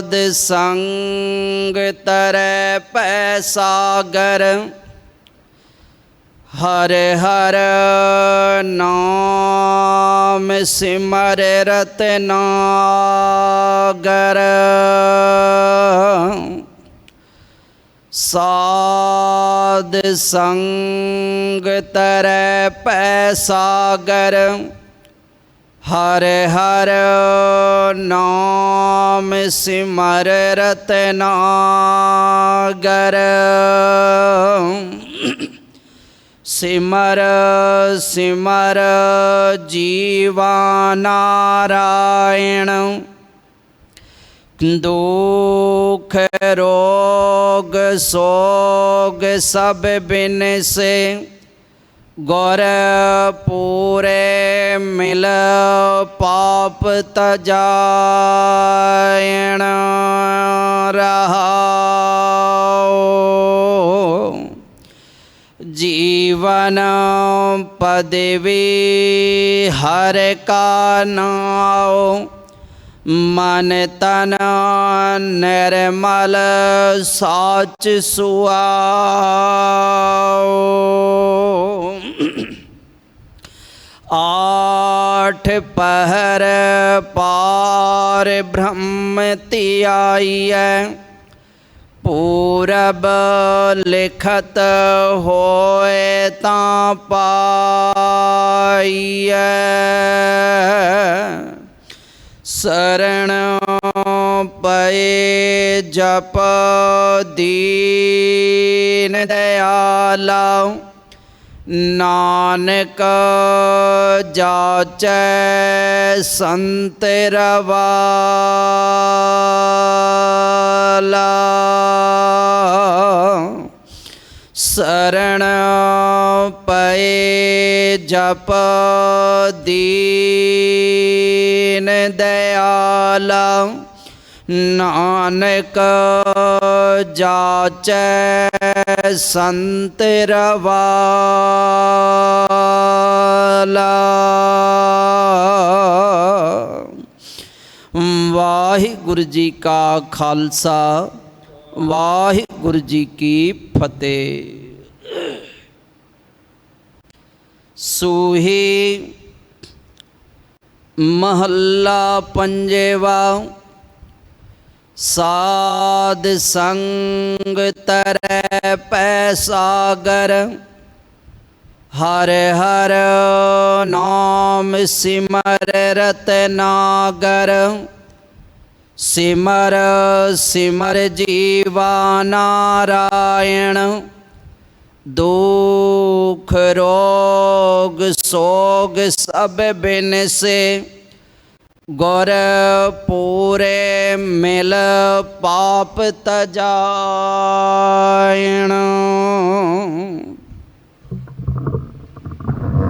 ਸਾਧ ਸੰਗ ਤਰੈ ਪੈ ਸਾਗਰ, ਹਰ ਹਰ ਨਾਮ ਸਿਮਰ ਰਤਨਾਗਰ ਸਾਧ ਸੰਗ ਤਰੈ ਪੈ ਸਾਗਰ ਹਰ ਹਰ ਨਾਮ ਸਿਮਰ ਰਤਨਾਗਰ ਸਿਮਰ ਸਿਮਰ ਜੀਵਾ ਨਾਰਾਇਣ ਦੁਖ ਰੋਗ ਸੋਗ ਸਭ ਬਿਨਸੇ। ਗੁਰ ਪੂਰੇ ਮਿਲ ਪਾਪ ਤਜਾਇਣ ਰਹਾਉ। ਜੀਵਨ ਪਦਵੀ ਹਰ ਕਾ ਨਾਉ। ਮਨ ਤਨ ਨਿਰਮਲ ਸਾਚ ਸੁਆਉ ਆਠ ਪਹਿਰ ਪਾਰ ਬ੍ਰਹਮ ਧਿਆਈਐ, ਪੂਰਬ ਲਿਖਤ ਹੋਏ ਤਾਂ ਪਾਈਐ। ਸਰਣ ਪਏ ਜਪ ਦੀਨ ਦਇਆਲਾ ਨਾਨਕ ਜਾਚੈ ਸੰਤ ਰਵਾਲਾ। ਸਰਣ ਪਏ ਜਪ ਦੀਨ ਦਇਆਲਾ ਨਾਨਕ ਜਾਚੈ ਸੰਤ ਰਵਾਲਾ। ਵਾਹਿਗੁਰੂ ਜੀ ਕਾ ਖਾਲਸਾ, ਵਾਹਿਗੁਰੂ ਜੀ ਕੀ ਫਤਿਹ। ਸੂਹੀ ਮਹੱਲਾ ਪੰਜਵਾ, ਸਾਧ ਸੰਗ ਤਰੈ ਪੈ ਸਾਗਰ, ਹਰ ਹਰ ਨਾਮ ਸਿਮਰ ਰਤਨਾਗਰ ਸਿਮਰ ਸਿਮਰ ਜੀਵਾ ਨਾਰਾਇਣ। ਦੁਖ ਰੋਗ ਸੋਗ ਸਭ ਬਿਨਸੇ। ਗੁਰ ਪੂਰੇ ਮਿਲ ਪਾਪ ਤਜਾਇਣ।